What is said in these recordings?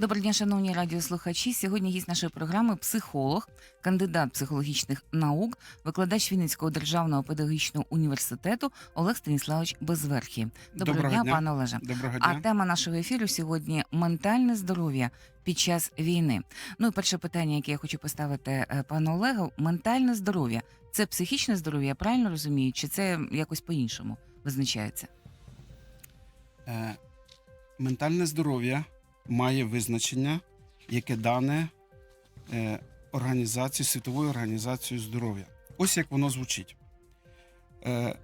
Доброго дня, шановні радіослухачі. Сьогодні гість нашої програми психолог, кандидат психологічних наук, викладач Вінницького державного педагогічного університету Олег Станіславович Безверхій. Доброго, Доброго дня, дня. пане Олеже. Доброго А тема нашого ефіру сьогодні ментальне здоров'я під час війни. Ну і перше питання, яке я хочу поставити е, пану Олегу: ментальне здоров'я це психічне здоров'я, я правильно розумію, чи це якось по-іншому визначається? Е, ментальне здоров'я має визначення, яке дане е, організацією, світовою організацією здоров'я. Ось як воно звучить. Е,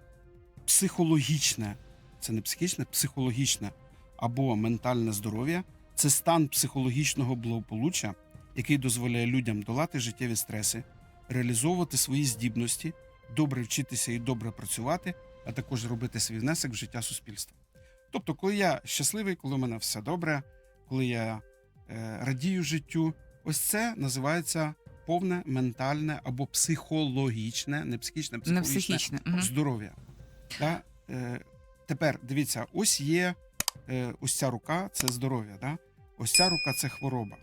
психологічне, це не психічне, психологічне або ментальне здоров'я це стан психологічного благополуччя, який дозволяє людям долати життєві стреси, реалізовувати свої здібності, добре вчитися і добре працювати, а також робити свій внесок в життя суспільства. Тобто, коли я щасливий, коли в мене все добре, коли я е, радію життю, ось це називається повне ментальне або психологічне, не психічне, Не психологічне психічне. Мгм. здоров'я. Да? Е, тепер дивіться, ось є е, ось ця рука це здоров'я. Да? Ось ця рука це хвороба.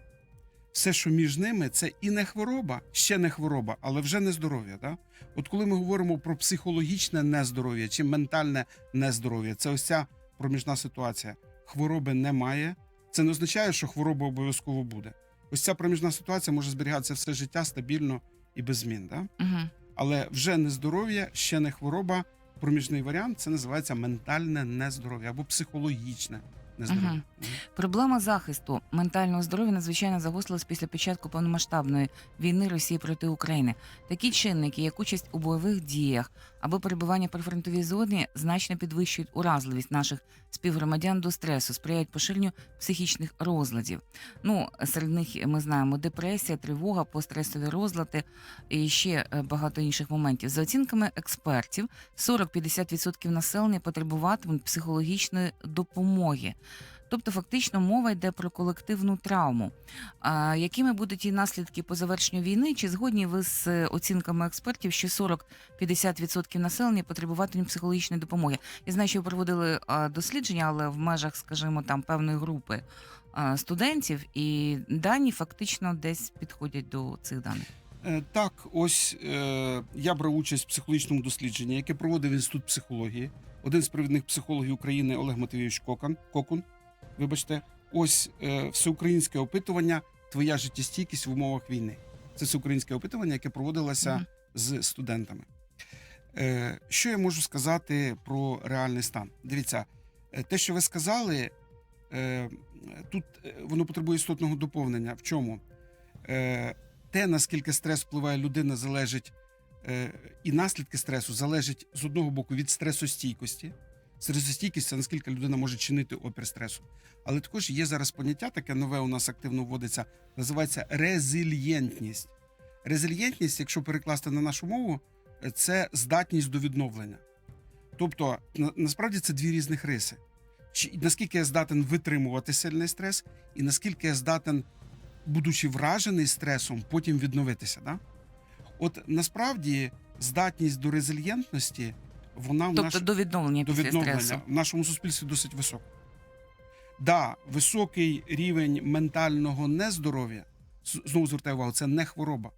Все, що між ними, це і не хвороба, ще не хвороба, але вже не здоров'я. Да? От коли ми говоримо про психологічне нездоров'я чи ментальне нездоров'я, це ось ця проміжна ситуація. Хвороби немає. Це не означає, що хвороба обов'язково буде. Ось ця проміжна ситуація може зберігатися все життя стабільно і без змін. Да? Угу. Але вже не здоров'я, ще не хвороба. Проміжний варіант це називається ментальне нездоров'я або психологічне нездоров'я. Мгм. Проблема захисту ментального здоров'я надзвичайно загострилась після початку повномасштабної війни Росії проти України. Такі чинники, як участь у бойових діях або перебування при фронтовій зоні, значно підвищують уразливість наших співгромадян до стресу, сприяють поширенню психічних розладів. Ну серед них ми знаємо депресія, тривога, постресові розлади і ще е, багато інших моментів. За оцінками експертів, 40-50% населення потребуватимуть психологічної допомоги. Тобто, фактично, мова йде про колективну травму. А якими будуть її наслідки по завершенню війни? Чи згодні ви з оцінками експертів, що 40-50% населення потребуватимуть психологічної допомоги? Я знаю, що ви проводили дослідження, але в межах, скажімо, там певної групи студентів, і дані фактично десь підходять до цих даних. Е, Так, ось е, я брав участь в психологічному дослідженні, яке проводив інститут психології. Один з провідних психологів України Олег Матвійович Кокан, Кокун. Вибачте, ось е, всеукраїнське опитування Твоя життєстійкість в умовах війни. Це всеукраїнське опитування, яке проводилося Мгм. з студентами. Е, що я можу сказати про реальний стан? Дивіться, е, те, що ви сказали, е, тут е, воно потребує істотного доповнення. В чому? Е, те, наскільки стрес впливає людина, залежить і наслідки стресу залежать з одного боку від стресостійкості. Стресостійкість це наскільки людина може чинити опір стресу. Але також є зараз поняття, таке нове у нас активно вводиться, називається резильєнтність. Резильєнтність, якщо перекласти на нашу мову, е, це здатність до відновлення. Тобто, насправді це дві різних риси. Чи наскільки я здатен витримувати сильний стрес, і наскільки я здатен будучи вражений стресом, потім відновитися. Да? От насправді здатність до резильєнтності, вона в Тобто наш... до відновлення до після відновлення стресу. в нашому суспільстві досить висока. Да, високий рівень ментального нездоров'я, знову звертаю увагу, це не хвороба.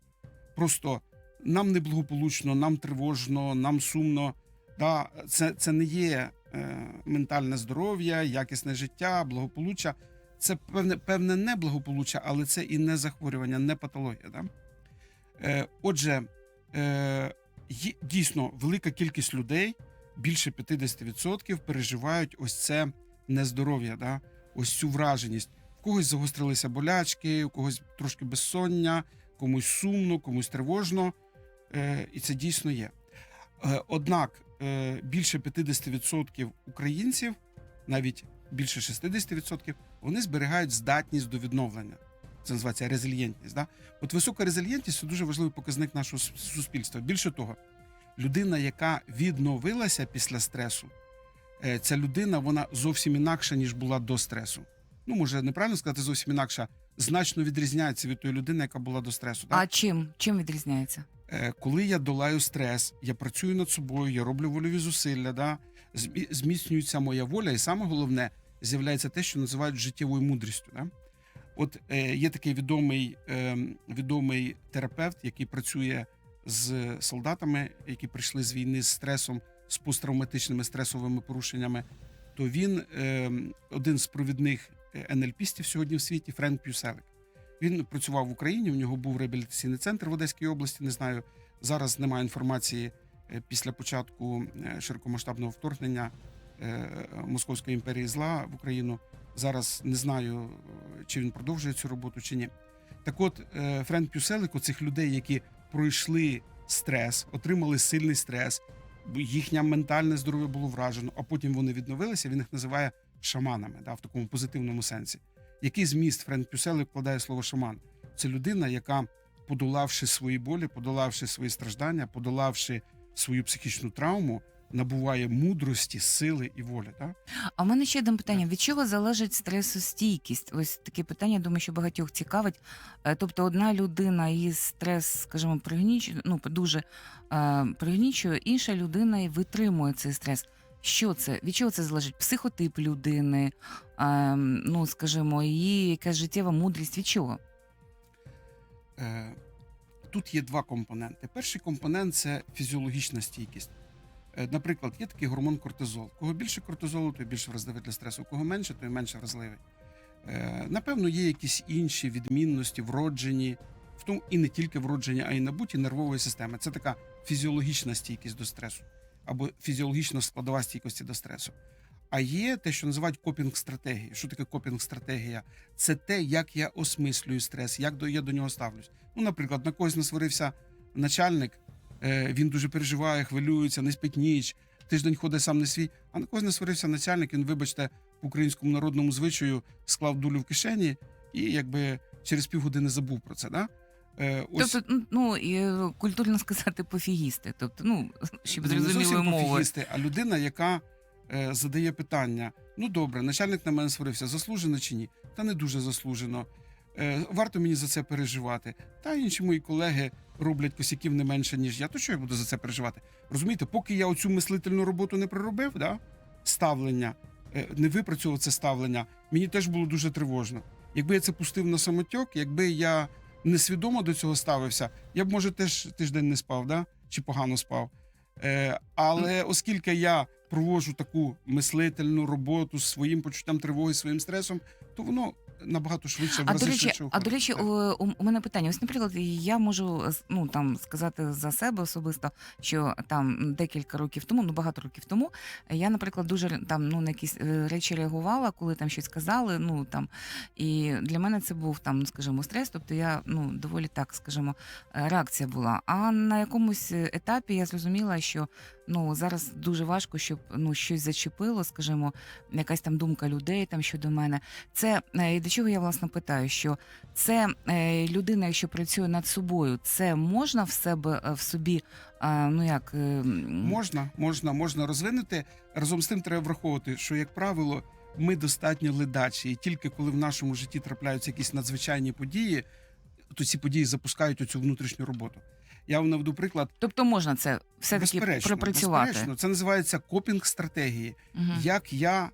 Просто нам неблагополучно, нам тривожно, нам сумно. Да, це, це не є е, ментальне здоров'я, якісне життя, благополуччя. Це певне, певне не благополуччя, але це і не захворювання, не патологія. Да? Е, отже, е, дійсно велика кількість людей, більше 50% переживають ось це нездоров'я, да? ось цю враженість. В когось загострилися болячки, у когось трошки безсоння, комусь сумно, комусь тривожно. Е, і це дійсно є. Однак більше 50% українців, навіть більше 60%, вони зберігають здатність до відновлення. Це називається резильєнтність. Да? От висока резильєнтність це дуже важливий показник нашого суспільства. Більше того, людина, яка відновилася після стресу, е, ця людина вона зовсім інакша, ніж була до стресу. Ну, може, неправильно сказати зовсім інакша, значно відрізняється від тої людини, яка була до стресу. Да? А чим? Чим відрізняється? Е, коли я долаю стрес, я працюю над собою, я роблю вольові зусилля, да? змі- зміцнюється моя воля, і саме головне, з'являється те, що називають життєвою мудрістю. Да? От е, є такий відомий, е, відомий терапевт, який працює з солдатами, які прийшли з війни з стресом, з посттравматичними стресовими порушеннями. То він е, один з провідних е, НЛПістів сьогодні в світі, Френк Пюселик. Він працював в Україні. У нього був реабілітаційний центр в Одеській області. Не знаю, зараз немає інформації е, після початку е, широкомасштабного вторгнення Московської імперії зла в Україну. Зараз не знаю, е, чи він продовжує цю роботу чи ні. Так от, е, Френк Пюселик, цих людей, які пройшли стрес, отримали сильний стрес, їхнє ментальне здоров'я було вражено, а потім вони відновилися. Він їх називає шаманами, да, в такому позитивному сенсі. Який зміст Френк Пюселик вкладає слово шаман? Це людина, яка, подолавши свої болі, подолавши свої страждання, подолавши свою психічну травму, набуває мудрості, сили і волі. Да? А в мене ще одне питання: від чого залежить стресостійкість? Ось таке питання, думаю, що багатьох цікавить. Е, Тобто, одна людина її стрес, скажімо, пригнічує, ну дуже е, пригнічує, інша людина і витримує цей стрес. Що це? Від чого це залежить? Психотип людини, е, ну скажімо, її якась життєва мудрість. Від чого? Е, Тут є два компоненти. Перший компонент це фізіологічна стійкість. Е, Наприклад, є такий гормон кортизол. Кого більше кортизолу, той більш вразливий для стресу. Кого менше, той менше вразливий. Е, Напевно, є якісь інші відмінності, вроджені, в тому і не тільки вроджені, а й набуті нервової системи. Це така фізіологічна стійкість до стресу або фізіологічна складова стійкості до стресу. А є те, що називають копінг-стратегії. Що таке копінг-стратегія? Це те, як я осмислюю стрес, як я до нього ставлюсь. Ну, наприклад, на когось насварився начальник, він дуже переживає, хвилюється, не спить ніч, тиждень ходить сам не свій. А на когось насварився начальник, він, вибачте, по українському народному звичаю склав дулю в кишені і якби через півгодини забув про це. Да? Е, ось Тобто, ну, і е, культурно сказати пофігісти. Тобто, ну щоб Ну, не мовою. пофігісти, а людина, яка е, задає питання: ну добре, начальник на мене сварився, заслужено чи ні? Та не дуже заслужено. Е, варто мені за це переживати. Та інші мої колеги роблять косяків не менше, ніж я. То що я буду за це переживати? Розумієте, поки я оцю мислительну роботу не проробив, да? ставлення, е, не випрацював це ставлення, мені теж було дуже тривожно. Якби я це пустив на самотьок, якби я несвідомо до цього ставився, я б, може, теж тиждень не спав, да? чи погано спав. Е, але оскільки я проводжу таку мислительну роботу з своїм почуттям тривоги, своїм стресом, то воно набагато швидше в А рази до речі, швидше а до речі, Так. у, у мене питання. Ось, наприклад, я можу е, ну там сказати за себе особисто, що там декілька років тому, ну багато років тому, я, наприклад, дуже там ну на якісь е, речі реагувала, коли там щось сказали. Ну там і для мене це був там, скажімо, стрес. Тобто я ну доволі так, скажімо, е, реакція була. А на якомусь етапі я зрозуміла, що ну зараз дуже важко, щоб ну щось зачепило, скажімо, якась там думка людей там щодо мене. Це е, до чого я власне питаю, що це е, людина, якщо працює над собою, це можна в себе е, в собі, ну як е, Можна, можна, можна розвинути. Разом з тим треба враховувати, що, як правило, ми достатньо ледачі, і тільки коли в нашому житті трапляються якісь надзвичайні події, то ці події запускають оцю внутрішню роботу. Я вам наведу приклад. тобто можна це все таки пропрацювати. безперечно. Це називається копінг стратегії. Мгм. Як я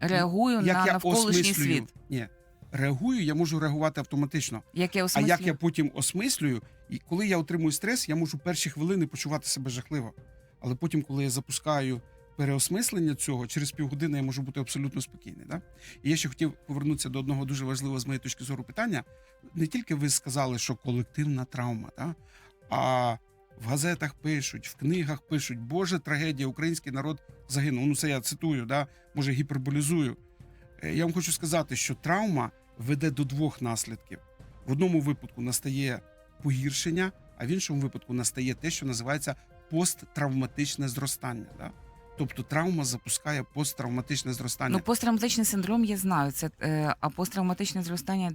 Реагую як на я навколишній осмислюю. світ. Ні, реагую, я можу реагувати автоматично. Як я А як я потім осмислюю, і коли я отримую стрес, я можу перші хвилини почувати себе жахливо. Але потім, коли я запускаю переосмислення цього, через півгодини я можу бути абсолютно спокійний. Да? І я ще хотів повернутися до одного дуже важливого з моєї точки зору питання. Не тільки ви сказали, що колективна травма, да? а в газетах пишуть, в книгах пишуть, Боже, трагедія, український народ загинув. Ну, це я цитую, да? може гіперболізую. Е, Я вам хочу сказати, що травма веде до двох наслідків. В одному випадку настає погіршення, а в іншому випадку настає те, що називається посттравматичне зростання. Да? Тобто травма запускає посттравматичне зростання. Ну, посттравматичний синдром я знаю. Це е, а посттравматичне зростання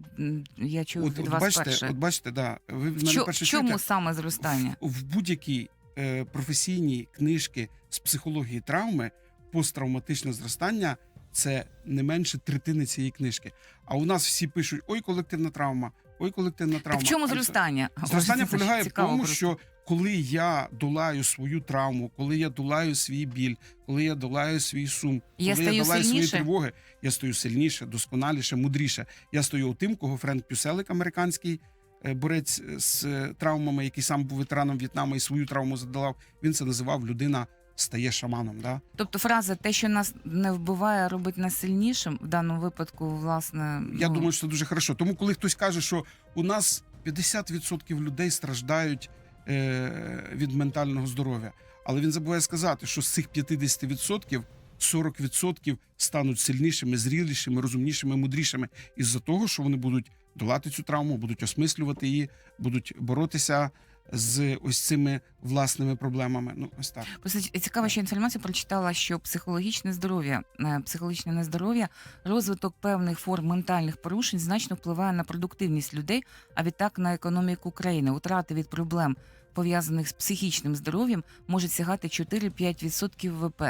я чую от, від от вас бачите, перше. от бачите, да, ви в мене Чо- перше чому чуєте, саме зростання? в, в будь-якій е, професійній книжці з психології травми посттравматичне зростання це не менше третини цієї книжки. А у нас всі пишуть: ой, колективна травма, ой, колективна травма. Так в чому зростання? Зростання полягає в тому, просто. що коли я долаю свою травму, коли я долаю свій біль, коли я долаю свій сум, Я коли я долаю сильніше? свої тривоги, я стаю сильніше, досконаліше, мудріше. Я стою тим, кого Френк Пюселик, американський е, борець з е, травмами, який сам був ветераном В'єтнаму і свою травму задолав. Він це називав людина стає шаманом. Да? Тобто фраза те, що нас не вбиває, робить нас сильнішим, в даному випадку, власне, Я ну, думаю, що це дуже хорошо. Тому, коли хтось каже, що у нас 50% людей страждають е, від ментального здоров'я, але він забуває сказати, що з цих 50% 40% стануть сильнішими, зрілішими, розумнішими, мудрішими із-за того, що вони будуть долати цю травму, будуть осмислювати її, будуть боротися з ось цими власними проблемами. Ну, ось так. Просто ці- цікава ще інформація прочитала, що психологічне здоров'я, е, психологічне нездоров'я, розвиток певних форм ментальних порушень значно впливає на продуктивність людей, а відтак на економіку країни. Утрати від проблем пов'язаних з психічним здоров'ям можуть сягати 4-5% ВВП.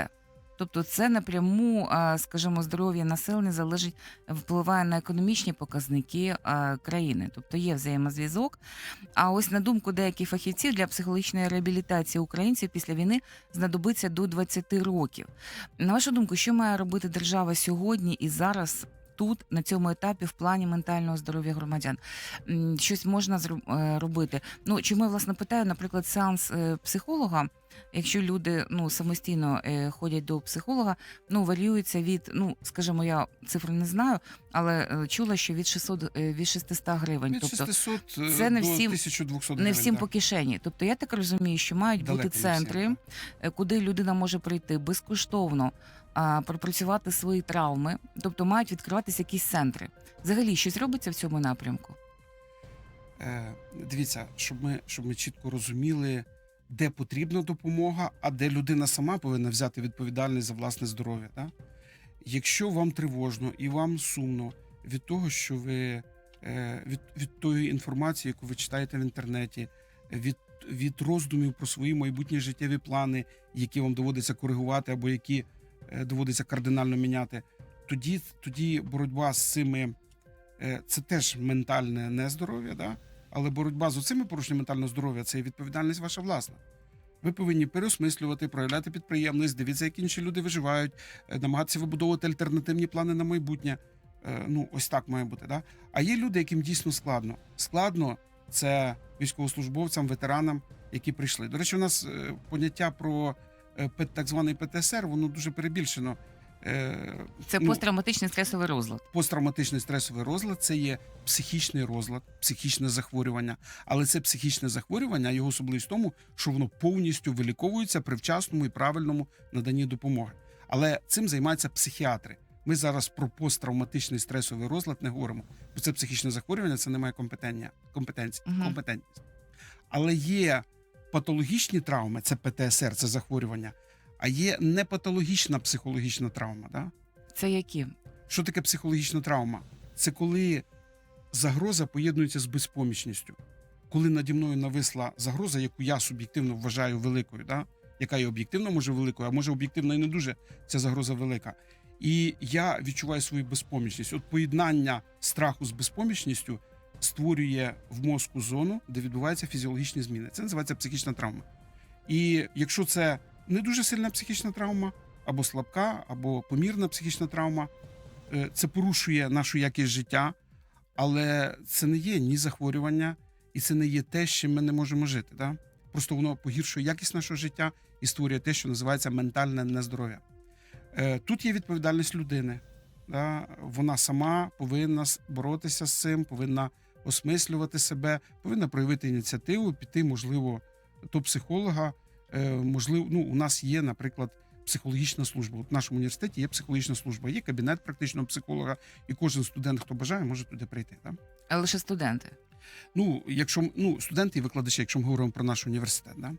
Тобто це напряму, скажімо, здоров'я населення залежить, впливає на економічні показники країни. Тобто є взаємозв'язок. А ось на думку деяких фахівців для психологічної реабілітації українців після війни знадобиться до 20 років. На вашу думку, що має робити держава сьогодні і зараз? Тут на цьому етапі в плані ментального здоров'я громадян щось можна зру- е, робити. Ну чому я власне питаю, наприклад, сеанс е, психолога, якщо люди ну самостійно е, ходять до психолога, ну варіюється від, ну скажімо, я цифру не знаю, але чула, що від 600, е, від 600 гривень. Від тобто 600 це не всім- 1200 не всім так. по кишені. Тобто я так розумію, що мають Далеко бути всім, центри, е, куди людина може прийти безкоштовно, пропрацювати свої травми, тобто мають відкриватися якісь центри. Взагалі, щось робиться в цьому напрямку. Е, дивіться, щоб ми, щоб ми чітко розуміли, де потрібна допомога, а де людина сама повинна взяти відповідальність за власне здоров'я. Да? Якщо вам тривожно і вам сумно від того, що ви е, від, від тої інформації, яку ви читаєте в інтернеті, від, від роздумів про свої майбутні життєві плани, які вам доводиться коригувати або які доводиться кардинально міняти, тоді, тоді боротьба з цими е, це теж ментальне нездоров'я, да? але боротьба з цими порушеннями ментального здоров'я це відповідальність ваша власна. Ви повинні переосмислювати, проявляти підприємність, дивитися, як інші люди виживають, е, намагатися вибудовувати альтернативні плани на майбутнє. Е, Ну, ось так має бути. Да? А є люди, яким дійсно складно. Складно це військовослужбовцям, ветеранам, які прийшли. До речі, у нас е, поняття про е, так званий ПТСР, воно дуже перебільшено. Е, Це ну, посттравматичний стресовий розлад. посттравматичний стресовий розлад це є психічний розлад, психічне захворювання. Але це психічне захворювання, його особливість в тому, що воно повністю виліковується при вчасному і правильному наданні допомоги. Але цим займаються психіатри. Ми зараз про посттравматичний стресовий розлад не говоримо, бо це психічне захворювання, це немає компетенції, Мгм. компетентність. Але є патологічні травми, це ПТСР, це захворювання, а є непатологічна психологічна травма. Да? Це які? Що таке психологічна травма? Це коли загроза поєднується з безпомічністю. Коли наді мною нависла загроза, яку я суб'єктивно вважаю великою, да? яка є об'єктивно може великою, а може об'єктивно і не дуже ця загроза велика. І я відчуваю свою безпомічність. От поєднання страху з безпомічністю створює в мозку зону, де відбуваються фізіологічні зміни. Це називається психічна травма. І якщо це не дуже сильна психічна травма, або слабка, або помірна психічна травма, е, це порушує нашу якість життя, але це не є ні захворювання, і це не є те, з чим ми не можемо жити. Да? Просто воно погіршує якість нашого життя і створює те, що називається ментальне нездоров'я. Е, Тут є відповідальність людини. Да? Вона сама повинна боротися з цим, повинна осмислювати себе, повинна проявити ініціативу, піти, можливо, до психолога. Е, Можливо, ну, у нас є, наприклад, психологічна служба. От в нашому університеті є психологічна служба, є кабінет практичного психолога, і кожен студент, хто бажає, може туди прийти. Да? А лише студенти. Ну, якщо ну, студенти і викладачі, якщо ми говоримо про наш університет, да?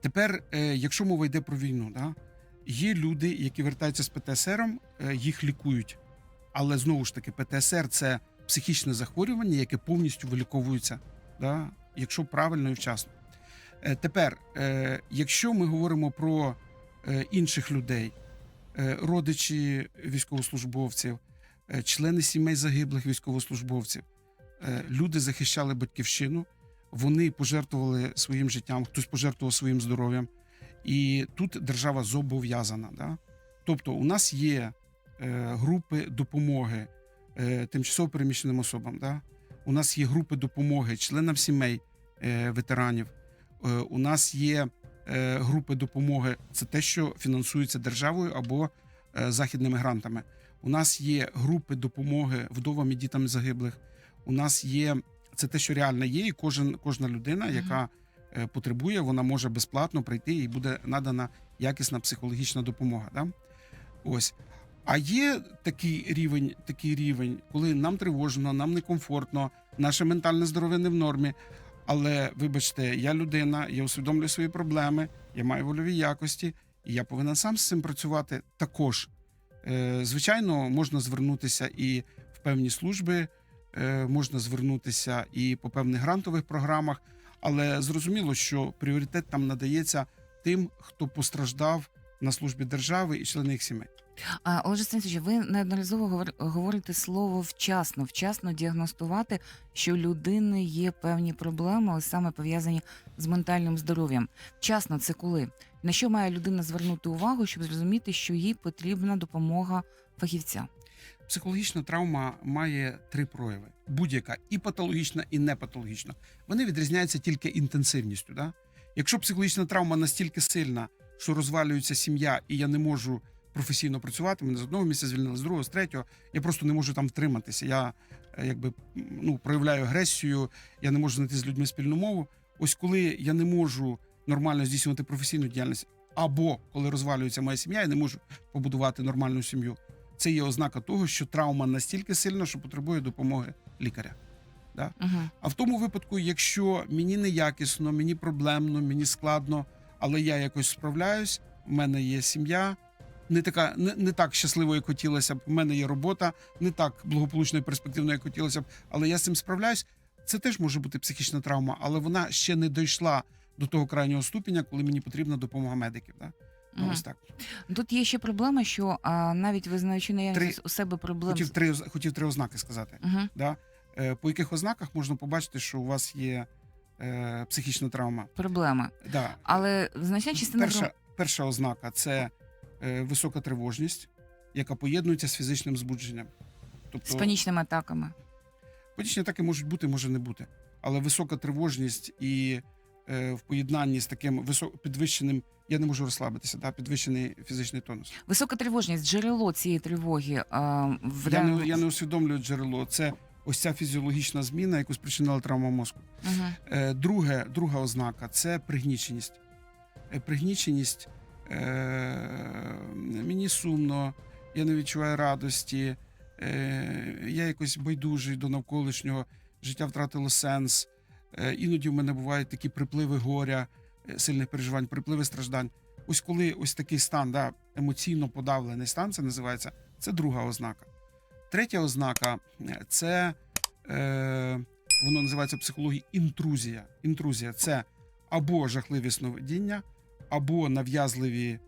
тепер, е, якщо мова йде про війну, да? є люди, які вертаються з ПТСР, е, їх лікують. Але знову ж таки, ПТСР це психічне захворювання, яке повністю виліковується, да? якщо правильно і вчасно. Е, тепер, е, якщо ми говоримо про е, інших людей, родичі військовослужбовців, члени сімей загиблих військовослужбовців, люди захищали батьківщину, вони пожертвували своїм життям, хтось пожертвував своїм здоров'ям. І тут держава зобов'язана. Да? Тобто, у нас є групи допомоги тимчасово переміщеним особам. Да? У нас є групи допомоги членам сімей е, ветеранів. Е, у нас є е, групи допомоги. Це те, що фінансується державою або е, західними грантами. У нас є групи допомоги вдовам і дітям загиблих. У нас є це те, що реально є, і кожен, кожна людина, яка е, потребує, вона може безплатно прийти і буде надана якісна психологічна допомога. Да? Ось. А є такий рівень, такий рівень, коли нам тривожно, нам некомфортно, наше ментальне здоров'я не в нормі. Але вибачте, я людина, я усвідомлюю свої проблеми, я маю вольові якості, і я повинен сам з цим працювати також. Е, звичайно, можна звернутися і в певні служби, е, можна звернутися і по певних грантових програмах, але зрозуміло, що пріоритет там надається тим, хто постраждав на службі держави і члени їх сімей. А, Олеже Станісовичу, ви неодноразово говор- говорите слово вчасно, вчасно діагностувати, що у людини є певні проблеми, саме пов'язані з ментальним здоров'ям. Вчасно це коли? На що має людина звернути увагу, щоб зрозуміти, що їй потрібна допомога фахівця? Психологічна травма має три прояви: будь-яка і патологічна, і непатологічна. Вони відрізняються тільки інтенсивністю. Да? Якщо психологічна травма настільки сильна, що розвалюється сім'я, і я не можу професійно працювати, мене з одного місця звільнили, з другого, з третього, я просто не можу там втриматися. Я е, якби ну, проявляю агресію, я не можу знайти з людьми спільну мову. Ось коли я не можу нормально здійснювати професійну діяльність, або коли розвалюється моя сім'я, я не можу побудувати нормальну сім'ю це є ознака того, що травма настільки сильна, що потребує допомоги лікаря. Угу. А в тому випадку, якщо мені неякісно, мені проблемно, мені складно, але я якось справляюсь, в мене є сім'я, не така, не, не так щасливо, як хотілося б. в мене є робота, не так благополучно і перспективно, як хотілося б, але я з цим справляюсь. Це теж може бути психічна травма, але вона ще не дійшла до того крайнього ступеня, коли мені потрібна допомога медиків. Да? Ну. Ось так. Тут є ще проблема, що а, навіть визнаючи наявність у себе проблем. Хотів три, хотів три ознаки сказати. Угу. Да? Е, По яких ознаках можна побачити, що у вас є е, психічна травма? Проблеми. Да. Але значна частина Перша, перша ознака це е, висока тривожність, яка поєднується з фізичним збудженням. Тобто з панічними атаками. панічні атаки можуть бути, може не бути. Але висока тривожність і е, в поєднанні з таким висо- підвищеним, я не можу розслабитися, да? підвищений фізичний тонус. Висока тривожність, джерело цієї тривоги а, в Я не, я не усвідомлюю джерело. Це ось ця фізіологічна зміна, яку спричинила травма мозку. Е, Друге, друга ознака це пригніченість. Е, Пригніченість е, мені сумно, я не відчуваю радості, я якось байдужий до навколишнього, життя втратило сенс. Іноді в мене бувають такі припливи горя, сильних переживань, припливи страждань. Ось коли ось такий стан, да, емоційно подавлений стан, це називається, це друга ознака. Третя ознака е, це е, воно називається в психології інтрузія. Інтрузія це або жахливі сновидіння, або нав'язливі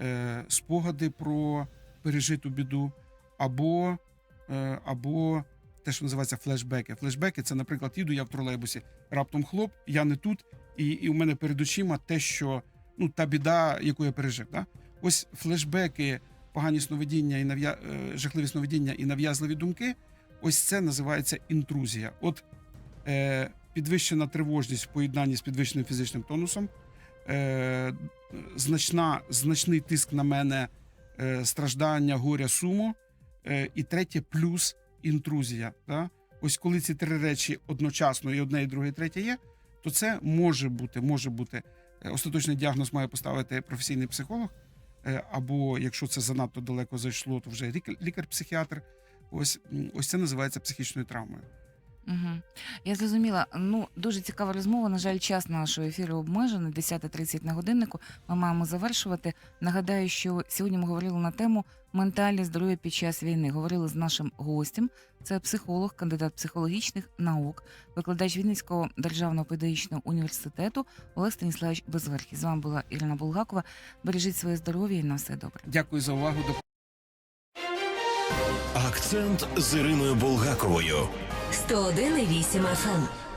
е, спогади про пережиту біду, або, е, або те, що називається флешбеки. Флешбеки це, наприклад, їду я в тролейбусі, раптом хлоп, я не тут, і, і у мене перед очима те, що ну, та біда, яку я пережив. Да? Ось флешбеки, погані сновидіння і нав'я... е, жахливі сновидіння і нав'язливі думки. Ось це називається інтрузія. От е, підвищена тривожність в поєднанні з підвищеним фізичним тонусом, е, значна, значний тиск на мене, е, страждання, горя, суму. Е, і третє плюс інтрузія. Да? Ось коли ці три речі одночасно і одне, і друге, і третє є, то це може бути, може бути. е, Остаточний діагноз має поставити професійний психолог, або якщо це занадто далеко зайшло, то вже лікар- лікар-психіатр. Ось, ось це називається психічною травмою. Угу. Я зрозуміла. Ну дуже цікава розмова. На жаль, час нашого ефіру обмежений. 10.30 на годиннику. Ми маємо завершувати. Нагадаю, що сьогодні ми говорили на тему ментальне здоров'я під час війни. Говорили з нашим гостем. Це психолог, кандидат психологічних наук, викладач Вінницького державного педагогічного університету Олег Станіславович Безверхий. З вами була Ірина Булгакова. Бережіть своє здоров'я і на все добре. Дякую за увагу. До Акцент з Іриною Булгаковою. 101,8 FM.